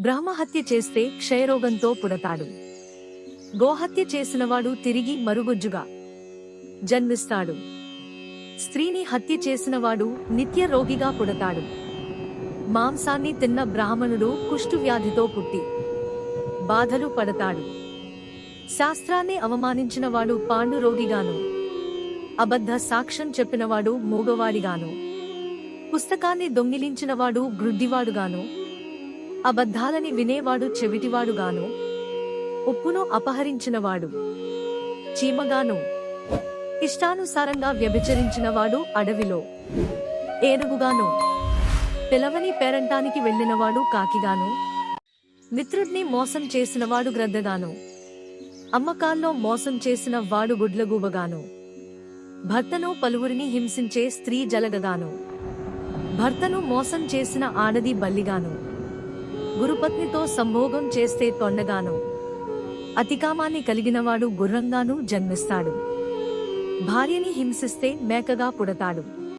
బ్రహ్మహత్య చేస్తే క్షయరోగంతో పుడతాడు. గోహత్య చేసినవాడు తిరిగి మరుగుజ్జుగా జన్మిస్తాడు. స్త్రీని హత్య చేసినవాడు నిత్య రోగిగా పుడతాడు. మాంసాన్ని తిన్న బ్రాహ్మణుడు కుష్ఠువ్యాధితో పుట్టి బాధలు పడతాడు. శాస్త్రాన్ని అవమానించినవాడు పాండురోగిగాను అబద్ధ సాక్ష్యం చెప్పినవాడు మూగవాడిగాను. పుస్తకాన్ని దొంగిలించినవాడు గ్రుడ్డివాడుగాను అబద్ధాలని వినేవాడు చెవిటివాడుగాను ఉప్పును అపహరించినవాడు చీమగాను ఇష్టానుసారంగా వ్యభిచరించినవాడు అడవిలో ఏనుగుగాను పిలవని పేరంటానికి వెళ్ళినవాడు కాకిగాను మిత్రుడిని మోసం చేసినవాడు గ్రద్దగాను అమ్మకాల్లో మోసం చేసిన వాడు గుడ్లగూబగాను భర్తను పలువురిని హింసించే స్త్రీ జలగగాను భర్తను మోసం చేసిన ఆడది బల్లిగాను గురుపత్నితో సంభోగం చేస్తే తొండగాను. అతికామాన్ని కలిగినవాడు గుర్రంగాను జన్మిస్తాడు. భార్యని హింసిస్తే మేకగా పుడతాడు.